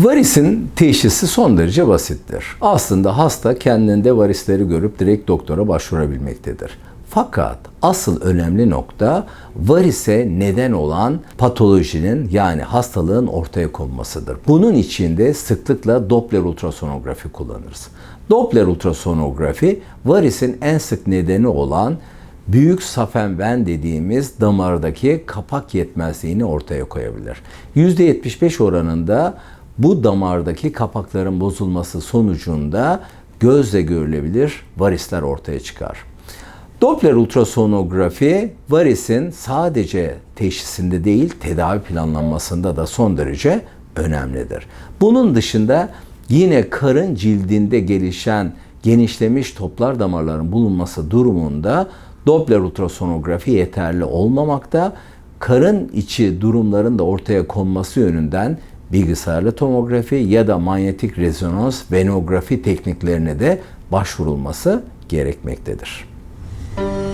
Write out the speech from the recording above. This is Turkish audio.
Varisin teşhisi son derece basittir. Aslında hasta kendinde varisleri görüp direkt doktora başvurabilmektedir. Fakat asıl önemli nokta varise neden olan patolojinin yani hastalığın ortaya konmasıdır. Bunun için de sıklıkla Doppler ultrasonografi kullanırız. Doppler ultrasonografi varisin en sık nedeni olan büyük safenven dediğimiz damardaki kapak yetmezliğini ortaya koyabilir. %75 oranında bu damardaki kapakların bozulması sonucunda gözle görülebilir varisler ortaya çıkar. Doppler ultrasonografi varisin sadece teşhisinde değil tedavi planlanmasında da son derece önemlidir. Bunun dışında yine karın cildinde gelişen genişlemiş toplar damarların bulunması durumunda Doppler ultrasonografi yeterli olmamakta. Karın içi durumların da ortaya konması yönünden bilgisayarlı tomografi ya da manyetik rezonans venografi tekniklerine de başvurulması gerekmektedir. Müzik